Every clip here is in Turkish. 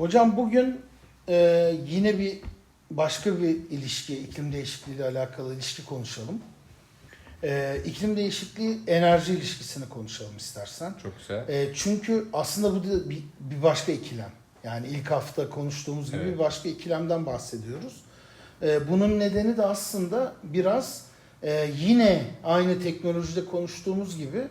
Hocam bugün e, yine bir başka bir ilişki, iklim değişikliği ile alakalı ilişki konuşalım. E, iklim değişikliği enerji ilişkisini konuşalım istersen. Çok güzel. E, çünkü aslında bu da bir, bir başka ikilem. Yani ilk hafta konuştuğumuz gibi Evet. bir başka ikilemden bahsediyoruz. E, bunun nedeni de aslında biraz e, yine aynı teknolojide konuştuğumuz gibi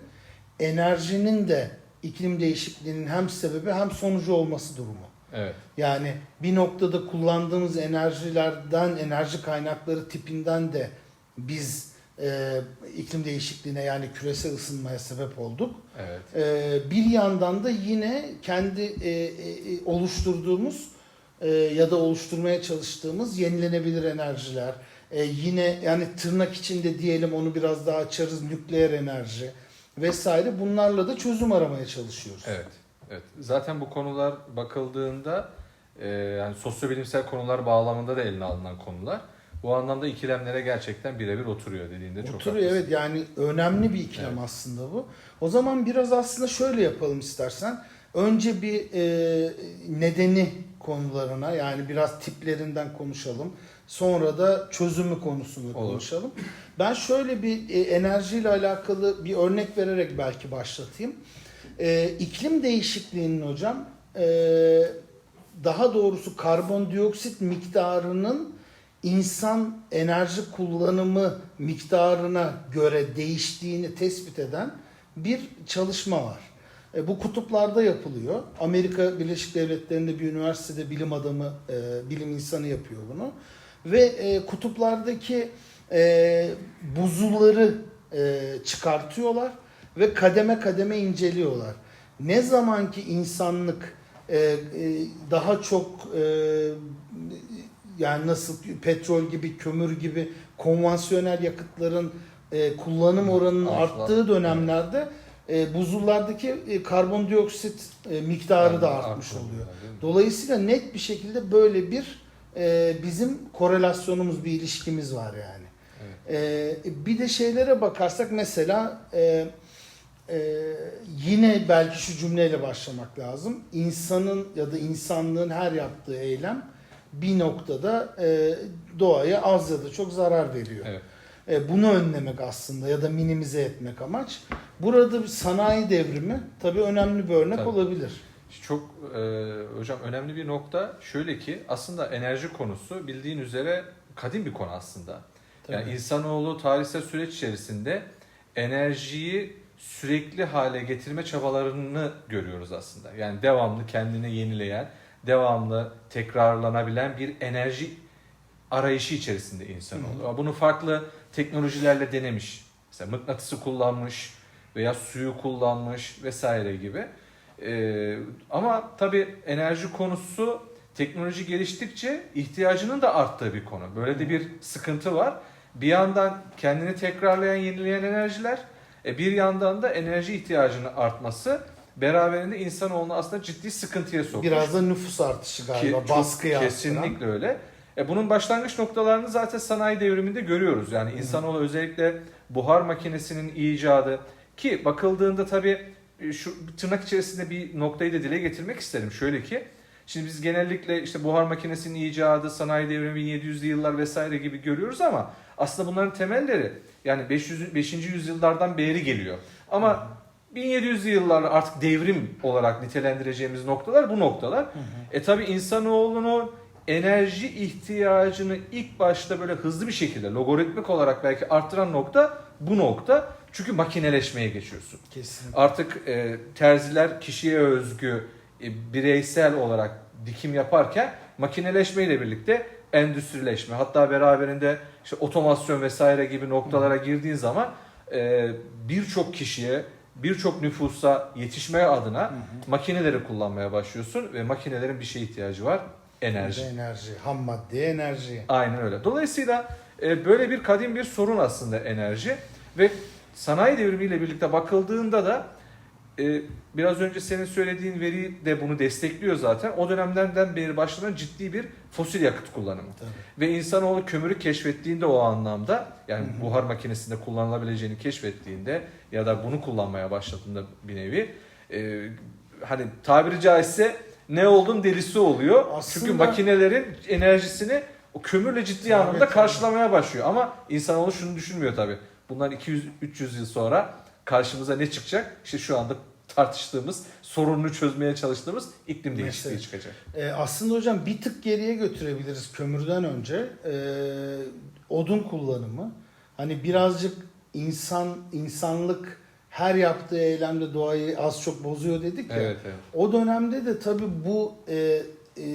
enerjinin de iklim değişikliğinin hem sebebi hem sonucu olması durumu. Evet. Yani bir noktada kullandığımız enerjilerden, enerji kaynakları tipinden de biz e, iklim değişikliğine yani küresel ısınmaya sebep olduk. Evet. E, bir yandan da yine kendi e, e, oluşturduğumuz e, ya da oluşturmaya çalıştığımız yenilenebilir enerjiler, e, yine yani tırnak içinde diyelim onu biraz daha açarız nükleer enerji vesaire bunlarla da çözüm aramaya çalışıyoruz. Evet. Evet. Zaten bu konular bakıldığında e, yani sosyobilimsel konular bağlamında da eline alınan konular. Bu anlamda ikilemlere gerçekten birebir oturuyor dediğinde çok Oturuyor haklısın. evet yani önemli bir ikilem Evet. aslında bu. O zaman biraz aslında şöyle yapalım istersen. Önce bir e, nedeni konularına yani biraz tiplerinden konuşalım. Sonra da çözümü konusunu Olur. konuşalım. Ben şöyle bir e, enerjiyle alakalı bir örnek vererek belki başlatayım. E, iklim değişikliğinin hocam e, daha doğrusu karbondioksit miktarının insan enerji kullanımı miktarına göre değiştiğini tespit eden bir çalışma var. E, bu kutuplarda yapılıyor. Amerika Birleşik Devletleri'nde bir üniversitede bilim adamı, e, bilim insanı yapıyor bunu. Ve e, kutuplardaki e, buzulları e, çıkartıyorlar ve kademe kademe inceliyorlar. Ne zamanki insanlık e, e, daha çok e, yani nasıl petrol gibi, kömür gibi konvansiyonel yakıtların e, kullanım oranının Artlar. arttığı dönemlerde e, buzullardaki e, karbondioksit e, miktarı da Yani artmış artmış oluyor. oluyor? Dolayısıyla net bir şekilde böyle bir e, bizim korelasyonumuz, bir ilişkimiz var yani. Evet. E, bir de şeylere bakarsak mesela e, e, yine belki şu cümleyle başlamak lazım. İnsanın ya da insanlığın her yaptığı eylem bir noktada e, doğaya az ya da çok zarar veriyor. Evet. E, bunu önlemek aslında ya da minimize etmek amaç. Burada bir sanayi devrimi tabii önemli bir örnek Tabii. olabilir. Çok e, hocam önemli bir nokta şöyle ki aslında enerji konusu bildiğin üzere kadim bir konu aslında. Yani Tabii. insanoğlu tarihsel süreç içerisinde enerjiyi sürekli hale getirme çabalarını görüyoruz aslında. Yani devamlı kendini yenileyen, devamlı tekrarlanabilen bir enerji arayışı içerisinde insanoğlu. Bunu farklı teknolojilerle denemiş. Mesela mıknatısı kullanmış veya suyu kullanmış vesaire gibi. Ee, ama tabii enerji konusu teknoloji geliştikçe ihtiyacının da arttığı bir konu. Böyle de bir sıkıntı var. Bir yandan kendini tekrarlayan, yenileyen enerjiler, e, bir yandan da enerji ihtiyacının artması beraberinde insanoğlunu aslında ciddi sıkıntıya sokmuş. Biraz da nüfus artışı galiba, Ki baskıya Kesinlikle öyle. E bunun başlangıç noktalarını zaten sanayi devriminde görüyoruz. Yani insanoğlu özellikle buhar makinesinin icadı ki bakıldığında tabii e, şu tırnak içerisinde bir noktayı da dile getirmek isterim. Şöyle ki şimdi biz genellikle işte buhar makinesinin icadı, sanayi devrimi 1700'lü yıllar vesaire gibi görüyoruz ama aslında bunların temelleri yani 500 5. yüzyıllardan beri geliyor. Ama 1700'lü yıllarda artık devrim olarak nitelendireceğimiz noktalar bu noktalar. E tabi insanoğlunun enerji ihtiyacını ilk başta böyle hızlı bir şekilde logaritmik olarak belki arttıran nokta bu nokta. Çünkü makineleşmeye geçiyorsun. Kesinlikle. Artık e, terziler kişiye özgü e, bireysel olarak dikim yaparken makineleşmeyle birlikte endüstrileşme hatta beraberinde işte otomasyon vesaire gibi noktalara girdiğin zaman e, birçok kişiye birçok nüfusa yetişmeye adına makineleri kullanmaya başlıyorsun ve makinelerin bir şeye ihtiyacı var enerji. Enerji. enerji, ham madde enerji. Aynen öyle. Dolayısıyla e, böyle bir kadim bir sorun aslında enerji ve sanayi devrimiyle birlikte bakıldığında da e, biraz önce senin söylediğin veri de bunu destekliyor zaten. O dönemlerden beri başlanan ciddi bir fosil yakıt kullanımı. Tabii. Ve insanoğlu kömürü keşfettiğinde o anlamda yani buhar makinesinde kullanılabileceğini keşfettiğinde ya da bunu kullanmaya başladığında bir nevi e, hani tabiri caizse ne oldun delisi oluyor. Aslında- Çünkü makinelerin enerjisini o kömürle ciddi Tabii, anlamda tabii. karşılamaya başlıyor. Ama insanoğlu şunu düşünmüyor tabii. Bundan 200-300 yıl sonra karşımıza ne çıkacak? İşte şu anda tartıştığımız, sorununu çözmeye çalıştığımız iklim değişikliği Mesela. çıkacak. Ee, aslında hocam bir tık geriye götürebiliriz kömürden önce. Ee, odun kullanımı. Hani birazcık insan insanlık her yaptığı eylemde doğayı az çok bozuyor dedik ya. Evet, evet. O dönemde de tabii bu e, e,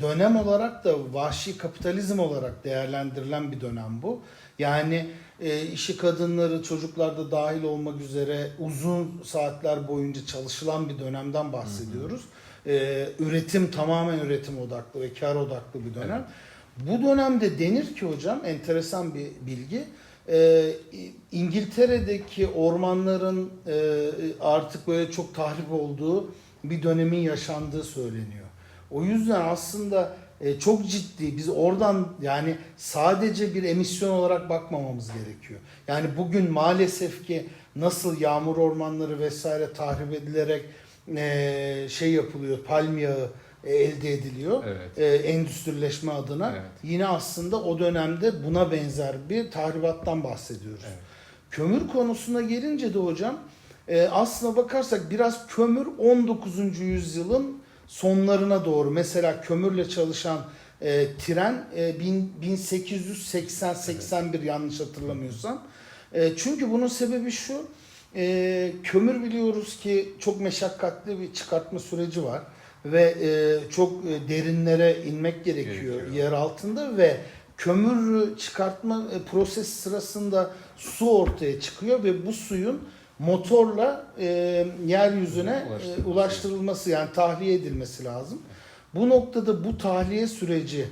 dönem olarak da vahşi kapitalizm olarak değerlendirilen bir dönem bu. Yani e, işi kadınları, çocuklar da dahil olmak üzere uzun saatler boyunca çalışılan bir dönemden bahsediyoruz. E, üretim tamamen üretim odaklı ve kar odaklı bir dönem. Bu dönemde denir ki hocam enteresan bir bilgi. e, İngiltere'deki ormanların e, artık böyle çok tahrip olduğu bir dönemin yaşandığı söyleniyor. O yüzden aslında e, çok ciddi biz oradan yani sadece bir emisyon olarak bakmamamız gerekiyor. Yani bugün maalesef ki nasıl yağmur ormanları vesaire tahrip edilerek e, şey yapılıyor palm yağı e, elde ediliyor Evet. e, endüstrileşme adına. Evet. Yine aslında o dönemde buna benzer bir tahribattan bahsediyoruz. Evet. Kömür konusuna gelince de hocam e, aslına bakarsak biraz kömür 19. yüzyılın sonlarına doğru mesela kömürle çalışan e, tren e, bin- 1880-81 yanlış hatırlamıyorsam. E, çünkü bunun sebebi şu e, kömür biliyoruz ki çok meşakkatli bir çıkartma süreci var ve e, çok e, derinlere inmek gerekiyor, Gerekiyor. yer altında ve kömür çıkartma e, prosesi sırasında su ortaya çıkıyor ve bu suyun motorla e, yeryüzüne Ulaştırılması. e, ulaştırılması yani tahliye edilmesi lazım. Bu noktada bu tahliye süreci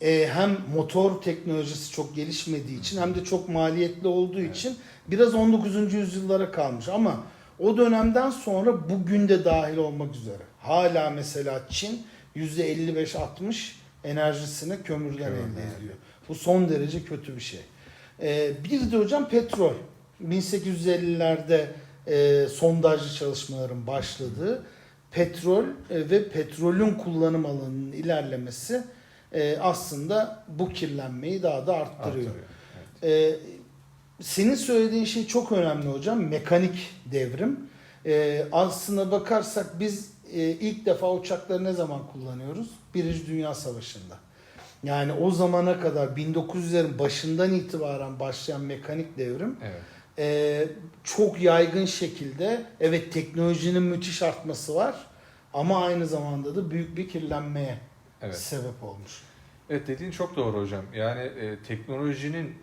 e, hem motor teknolojisi çok gelişmediği için hem de çok maliyetli olduğu için biraz 19. yüzyıllara kalmış ama o dönemden sonra bugün de dahil olmak üzere hala mesela Çin %55-60 enerjisini kömürden Kömürden, elde evet. ediyor. Bu son derece kötü bir şey. E, bir de hocam petrol. 1850'lerde e, sondajlı çalışmaların başladığı petrol e, ve petrolün kullanım alanının ilerlemesi e, aslında bu kirlenmeyi daha da arttırıyor. Arttırıyor. Evet. E, senin söylediğin şey çok önemli hocam. Mekanik devrim. E, aslına bakarsak biz e, ilk defa uçakları ne zaman kullanıyoruz? Birinci Dünya Savaşı'nda. Yani o zamana kadar 1900'lerin başından itibaren başlayan mekanik devrim Evet. E, çok yaygın şekilde evet teknolojinin müthiş artması var ama aynı zamanda da büyük bir kirlenmeye Evet. sebep olmuş. Evet dediğin çok doğru hocam. Yani e, teknolojinin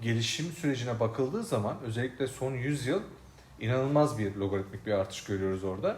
gelişim sürecine bakıldığı zaman özellikle son 100 yıl inanılmaz bir logaritmik bir artış görüyoruz orada.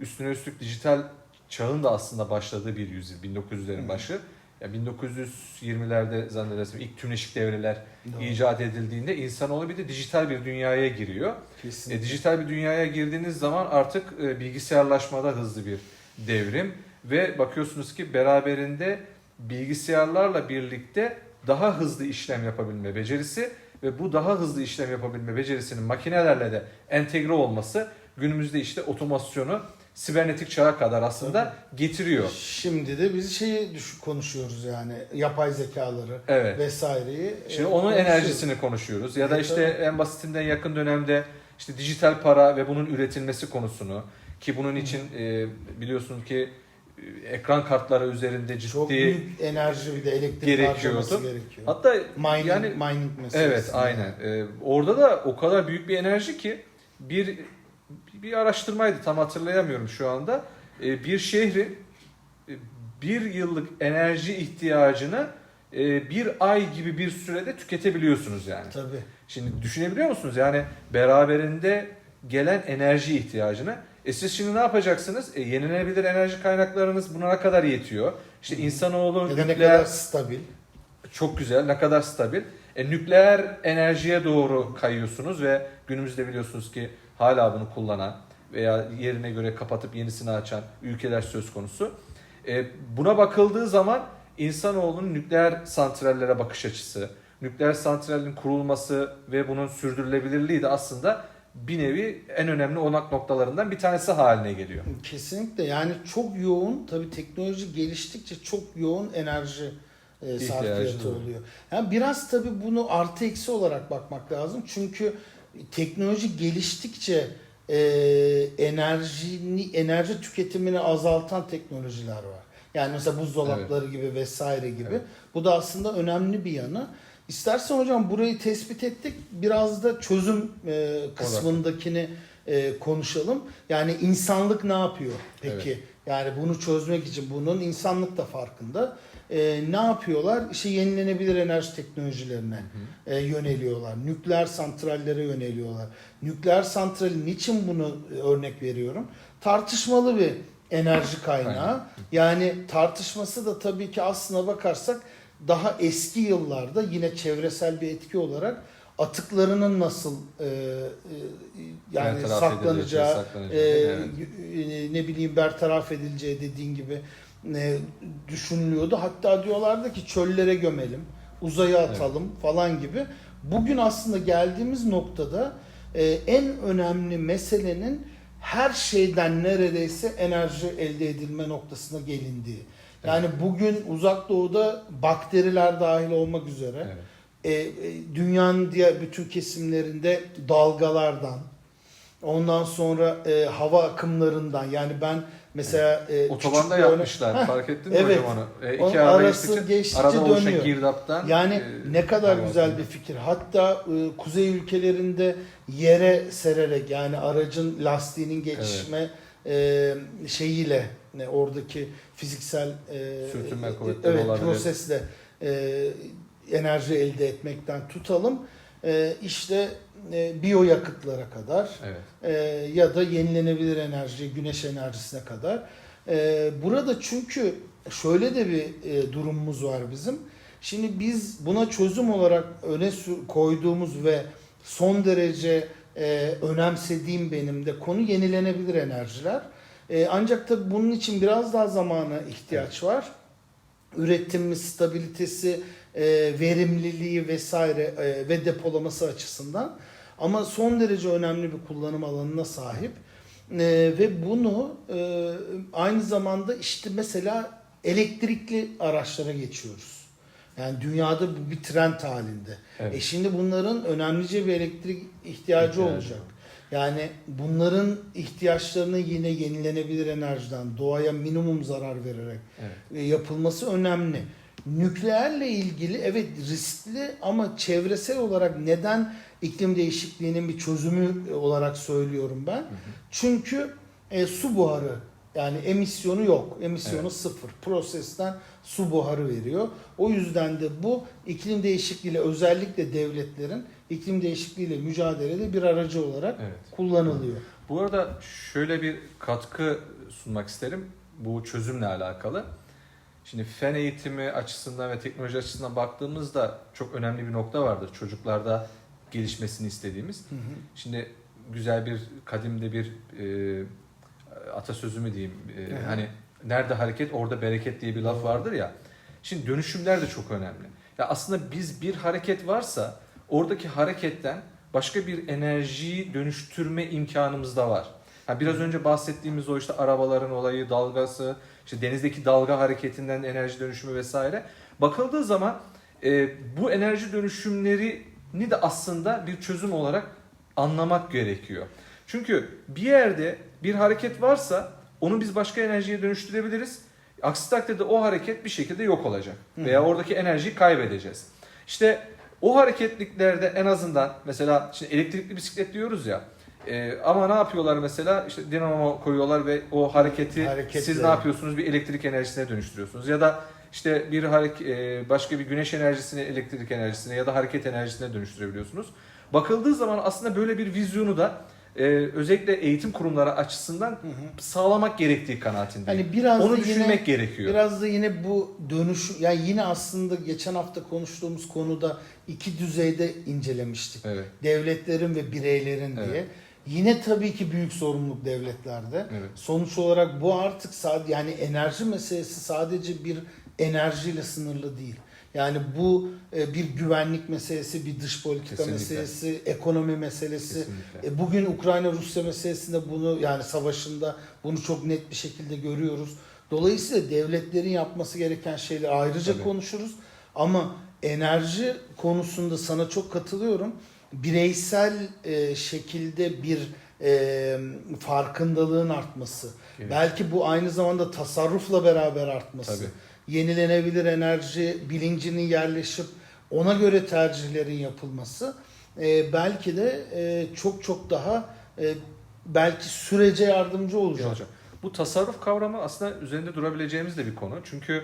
Üstüne üstlük dijital çağın da aslında başladığı bir yüzyıl 1900'lerin Hı. başı. Ya 1920'lerde zannedersem ilk tümleşik devreler Doğru. icat edildiğinde insanoğlu bir de dijital bir dünyaya giriyor. Kesinlikle. E, dijital bir dünyaya girdiğiniz zaman artık e, bilgisayarlaşmada hızlı bir devrim ve bakıyorsunuz ki beraberinde bilgisayarlarla birlikte daha hızlı işlem yapabilme becerisi ve bu daha hızlı işlem yapabilme becerisinin makinelerle de entegre olması günümüzde işte otomasyonu sibernetik çağa kadar aslında getiriyor. Şimdi de biz şeyi konuşuyoruz yani yapay zekaları Evet. vesaireyi. Şimdi e, onun enerjisini konuşuyoruz. Ya da Evet, işte tabii. en basitinden yakın dönemde işte dijital para ve bunun üretilmesi konusunu ki bunun için e, biliyorsun ki e, ekran kartları üzerinde ciddi çok büyük enerji bir de elektrik gerekiyordu. harcaması gerekiyor. hatta mining, yani mining meselesi. evet aynen E, orada da o kadar büyük bir enerji ki bir bir araştırmaydı tam hatırlayamıyorum şu anda E, bir şehrin e, bir yıllık enerji ihtiyacını e, bir ay gibi bir sürede tüketebiliyorsunuz yani. Tabii. Şimdi düşünebiliyor musunuz? Yani beraberinde gelen enerji ihtiyacını. E siz şimdi ne yapacaksınız? E yenilenebilir enerji kaynaklarınız buna ne kadar yetiyor? İşte insanoğlu Ya da ne nükleer kadar stabil. çok güzel, ne kadar stabil. E nükleer enerjiye doğru kayıyorsunuz ve günümüzde biliyorsunuz ki hala bunu kullanan veya yerine göre kapatıp yenisini açan ülkeler söz konusu. E, buna bakıldığı zaman insanoğlunun nükleer santrallere bakış açısı, nükleer santralin kurulması ve bunun sürdürülebilirliği de aslında bir nevi en önemli onak noktalarından bir tanesi haline geliyor. Kesinlikle yani çok yoğun tabii teknoloji geliştikçe çok yoğun enerji e, sarfiyatı oluyor. Yani biraz tabii bunu artı eksi olarak bakmak lazım. Çünkü teknoloji geliştikçe e, enerjini enerji tüketimini azaltan teknolojiler var. Yani mesela buzdolapları gibi vesaire gibi. Evet. Bu da aslında önemli bir yanı. İstersen hocam burayı tespit ettik. Biraz da çözüm e, kısmındakini e, konuşalım. Yani insanlık ne yapıyor peki? Evet. Yani bunu çözmek için bunun insanlık da farkında. E, ne yapıyorlar? İşte yenilenebilir enerji teknolojilerine e, yöneliyorlar. Nükleer santrallere yöneliyorlar. Nükleer santrali niçin bunu e, örnek veriyorum? Tartışmalı bir enerji kaynağı. Yani tartışması da tabii ki aslına bakarsak daha eski yıllarda yine çevresel bir etki olarak atıklarının nasıl e, e, yani Bertaraf saklanacağı, saklanacağı, e, evet. e, ne bileyim bertaraf edileceği dediğin gibi e, düşünülüyordu. Hatta diyorlardı ki çöllere gömelim, uzaya atalım falan gibi. Bugün aslında geldiğimiz noktada e, en önemli meselenin her şeyden neredeyse enerji elde edilme noktasına gelindiği. Yani bugün uzak doğuda bakteriler dahil olmak üzere Evet. E, e, dünyanın diğer bütün kesimlerinde dalgalardan ondan sonra e, hava akımlarından yani ben mesela e, Otobanda örnek- yapmışlar. Heh, Fark ettin mi evet. onu? E, iki arası geçtikçe geçtikçe arada dönüyor. girdaptan Yani e, ne kadar hava güzel bir fikir. Hatta e, kuzey ülkelerinde yere sererek yani aracın lastiğinin geçişme e, şeyiyle ne oradaki fiziksel e, Sürtünme e, kuvvetleri evet, olabilir. prosesle e, enerji elde etmekten tutalım. E, işte e, biyoyakıtlara kadar Evet. e, ya da yenilenebilir enerji, güneş enerjisine kadar. E, burada çünkü şöyle de bir e, durumumuz var bizim. Şimdi biz buna çözüm olarak öne koyduğumuz ve son derece e, önemsediğim benim de konu yenilenebilir enerjiler. E, ancak tabii bunun için biraz daha zamana ihtiyaç var. Üretim stabilitesi, e, verimliliği vesaire e, ve depolaması açısından. Ama son derece önemli bir kullanım alanına sahip. E, ve bunu e, aynı zamanda işte mesela elektrikli araçlara geçiyoruz. Yani dünyada bu bir trend halinde. Evet. E şimdi bunların önemlice bir elektrik ihtiyacı İhtiyacı olacak. Yani bunların ihtiyaçlarını yine yenilenebilir enerjiden doğaya minimum zarar vererek Evet. e, yapılması önemli. Nükleerle ilgili evet riskli ama çevresel olarak neden iklim değişikliğinin bir çözümü olarak söylüyorum ben. Çünkü e, su buharı yani emisyonu yok. Emisyonu Evet. sıfır. Prosesten su buharı veriyor. O yüzden de bu iklim değişikliğiyle özellikle devletlerin iklim değişikliğiyle mücadelede bir aracı olarak Evet. kullanılıyor. Bu arada şöyle bir katkı sunmak isterim bu çözümle alakalı. Şimdi fen eğitimi açısından ve teknoloji açısından baktığımızda çok önemli bir nokta vardır çocuklarda gelişmesini istediğimiz. Hı hı. Şimdi güzel bir kadimde bir e, atasözü mü diyeyim e, Hı hı. hani nerede hareket orada bereket diye bir laf vardır ya. Şimdi dönüşümler de çok önemli. Ya aslında biz bir hareket varsa oradaki hareketten başka bir enerjiyi dönüştürme imkanımız da var. Ha biraz önce bahsettiğimiz o işte arabaların olayı, dalgası, işte denizdeki dalga hareketinden enerji dönüşümü vesaire. Bakıldığı zaman e, bu enerji dönüşümlerini de aslında bir çözüm olarak anlamak gerekiyor. Çünkü bir yerde bir hareket varsa onu biz başka enerjiye dönüştürebiliriz. Aksi takdirde o hareket bir şekilde yok olacak. Veya oradaki enerjiyi kaybedeceğiz. İşte o hareketliklerde en azından mesela şimdi elektrikli bisiklet diyoruz ya. E, ama ne yapıyorlar mesela işte dinamo koyuyorlar ve o hareketi Hareketli. siz ne yapıyorsunuz bir elektrik enerjisine dönüştürüyorsunuz ya da işte bir hareket başka bir güneş enerjisini elektrik enerjisine ya da hareket enerjisine dönüştürebiliyorsunuz. Bakıldığı zaman aslında böyle bir vizyonu da e, özellikle eğitim kurumları açısından Hı sağlamak gerektiği kanaatindeyim. Hani biraz Onu da düşünmek yine gerekiyor. Biraz da yine bu dönüş yani yine aslında geçen hafta konuştuğumuz konuda iki düzeyde incelemiştik. Evet. Devletlerin ve bireylerin Evet. diye. Yine tabii ki büyük sorumluluk devletlerde. Evet. Sonuç olarak bu artık sadece yani enerji meselesi sadece bir enerjiyle sınırlı değil. Yani bu e, bir güvenlik meselesi, bir dış politika Kesinlikle. meselesi, ekonomi meselesi. Kesinlikle. E, Bugün Ukrayna-Rusya meselesinde bunu yani savaşında bunu çok net bir şekilde görüyoruz. Dolayısıyla devletlerin yapması gereken şeyleri ayrıca Tabii. konuşuruz. Ama enerji konusunda sana çok katılıyorum. Bireysel e, şekilde bir e, farkındalığın artması. Evet. Belki bu aynı zamanda tasarrufla beraber artması. Tabii. Yenilenebilir enerji bilincinin yerleşip ona göre tercihlerin yapılması e, belki de e, çok çok daha e, belki sürece yardımcı olacak. Hocam, bu tasarruf kavramı aslında üzerinde durabileceğimiz de bir konu. Çünkü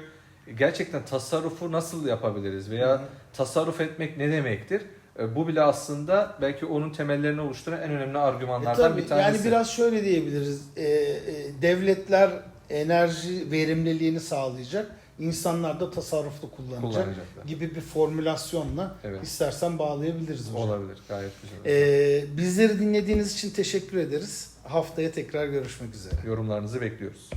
gerçekten tasarrufu nasıl yapabiliriz veya hı. tasarruf etmek ne demektir? E, Bu bile aslında belki onun temellerini oluşturan en önemli E argümanlardan tabii, bir tanesi. Yani biraz şöyle diyebiliriz. E, e, devletler enerji verimliliğini sağlayacak. insanlar da tasarruflu kullanacak kullanacaklar. gibi bir formülasyonla Evet. istersen bağlayabiliriz hocam. Olabilir. Gayet güzel. E, bizleri dinlediğiniz için teşekkür ederiz. Haftaya tekrar görüşmek üzere. Yorumlarınızı bekliyoruz.